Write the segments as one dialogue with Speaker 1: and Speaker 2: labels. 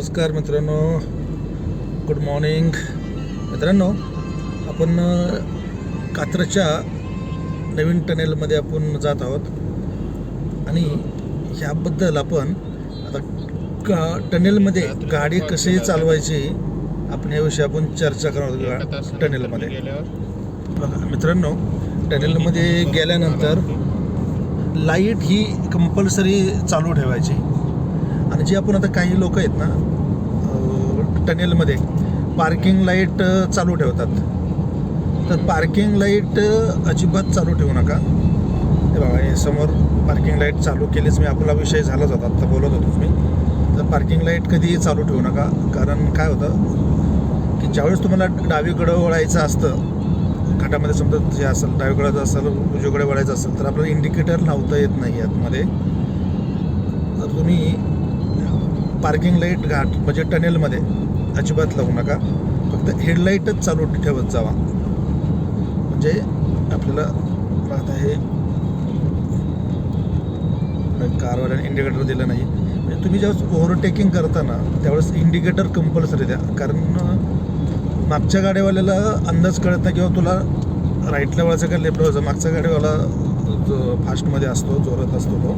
Speaker 1: नमस्कार मित्रांनो. Good morning मित्रांनो आपण कात्रच्या नवीन टनेलमध्ये आपण जात आहोत. आणि ह्याबद्दल आपण आता का टनेलमध्ये गाडी कशी चालवायची आपण याविषयी आपण चर्चा करणार आहोत टनेलमध्ये. बघा मित्रांनो टनेलमध्ये गेल्यानंतर लाइट ही कंपल्सरी चालू ठेवायची. आणि आपण आता काही लोक आहेत ना टनेलमध्ये पार्किंग लाइट चालू ठेवतात. तर पार्किंग लाइट अजिबात चालू ठेवू नका. हे हे समोर पार्किंग लाइट चालू केलीच मी आपला विषय झालाच होता आत्ता बोलत होतोच मी. तर पार्किंग लाइट कधीही चालू ठेवू नका कारण काय होतं की ज्यावेळेस तुम्हाला डावीकडं वळायचं असतं घाटामध्ये समजा जे असेल डावीकडं असेल उजवीकडे वळायचं असेल तर आपल्याला इंडिकेटर लावता येत नाही आतमध्ये. तर तुम्ही पार्किंग लाइट घाट म्हणजे टनेलमध्ये अजिबात लावू नका. फक्त हेडलाईटच चालू ठेवत जावा. म्हणजे आपल्याला आता हे कारवाल्याने इंडिकेटर दिलं नाही. म्हणजे तुम्ही ज्यावेळेस ओव्हरटेकिंग करता ना त्यावेळेस इंडिकेटर कंपल्सरी द्या. कारण मागच्या गाडीवाल्याला अंदाज कळत नाही किंवा तुला राईटला वळायचं का लेफ्टला वळायचं. मागचा गाडीवाला जो फास्टमध्ये असतो जोरात असतो तो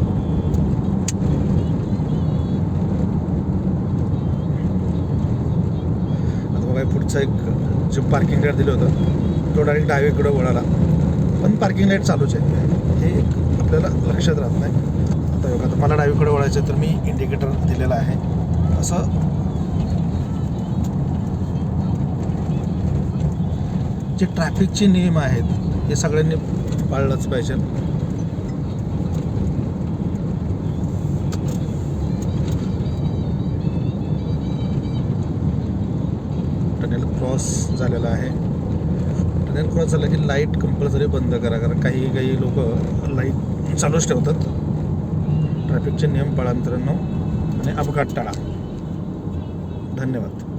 Speaker 1: त्यामुळे पुढचं पुढचा एक जे पार्किंग लाइट दिलं होतं तो डायरेक्ट डावीकडे वळाला. पण पार्किंग लाइट चालूच आहे. हे एक आपल्याला लक्षात राहत नाही. आता बघा आता मला डावीकडे वळायचं आहे तर मी इंडिकेटर दिलेला आहे. असं जे ट्रॅफिकचे नियम आहेत हे सगळ्यांनी पाळलंच पाहिजे. टनेल क्रॉस झालेला आहे. टनेल क्रॉस झालं की लाइट कंपल्सरी बंद करा कारण काही काही लोक लाइट चालूच ठेवतात. ट्रॅफिकचे नियम पाळा मित्रांनो आणि अपघात टाळा. धन्यवाद.